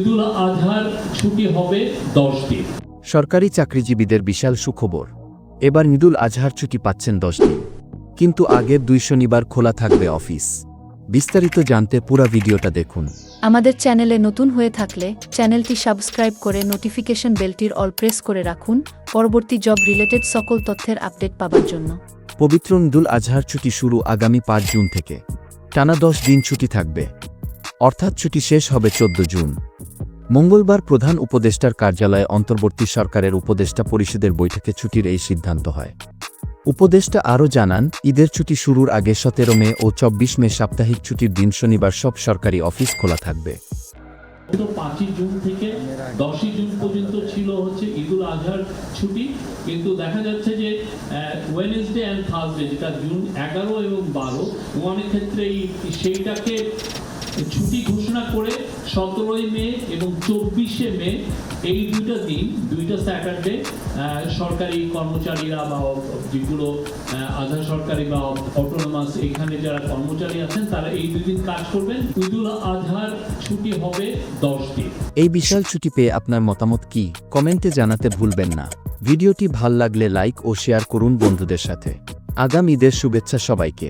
ঈদুল আজহার ছুটি হবে দশ দিন। সরকারি চাকরিজীবীদের বিশাল সুখবর। এবার ঈদুল আজহার ছুটি পাচ্ছেন দশ দিন। কিন্তু আগের দুই শনিবার খোলা থাকবে অফিস। বিস্তারিত জানতে পুরো ভিডিওটা দেখুন। আমাদের চ্যানেলে নতুন হয়ে থাকলে চ্যানেলটি সাবস্ক্রাইব করে নোটিফিকেশন বেলটির অল প্রেস করে রাখুন পরবর্তী জব রিলেটেড সকল তথ্যের আপডেট পাবার জন্য। পবিত্র ঈদুল আজহার ছুটি শুরু আগামী পাঁচ জুন থেকে। টানা দশ দিন ছুটি থাকবে। অর্থাৎ ছুটি শেষ হবে চোদ্দ জুন। মঙ্গলবার প্রধান উপদেষ্টার কার্যালয়ে অন্তর্বর্তী সরকারের উপদেষ্টা পরিষদের বৈঠকে ছুটির এই সিদ্ধান্ত হয়। উপদেষ্টা আরও জানান, ঈদের ছুটি শুরুর আগে সতেরো মে ও চব্বিশ মে সাপ্তাহিক ছুটির দিন শনিবার সব সরকারি অফিস খোলা থাকবে। পাঁচই জুন থেকে দশই জুন পর্যন্ত ছিল হচ্ছে ঈদুল আজহার ছুটি। কিন্তু দেখা যাচ্ছে যে ওয়েনেসডে অ্যান্ড থার্সডে যেটা জুন এগারো এবং বারো অনেক ক্ষেত্রে এই সেইটাকে ছুটি ঘোষণা করে সতেরোই মে এবং চব্বিশে মে এই দুইটা দিন, দুইটা স্যাটারডে সরকারি কর্মচারীরা বা যেগুলো আধা সরকারি বা অটোনোমাস এখানে যারা কর্মচারী আছেন, তারা এই দুই দিন কাজ করবেন। ঈদুল আজহার ছুটি হবে দশ দিন। এই বিশাল ছুটি পেয়ে আপনার মতামত কি? কমেন্টে জানাতে ভুলবেন না। ভিডিওটি ভালো লাগলে লাইক ও শেয়ার করুন বন্ধুদের সাথে। আগাম ঈদের শুভেচ্ছা সবাইকে।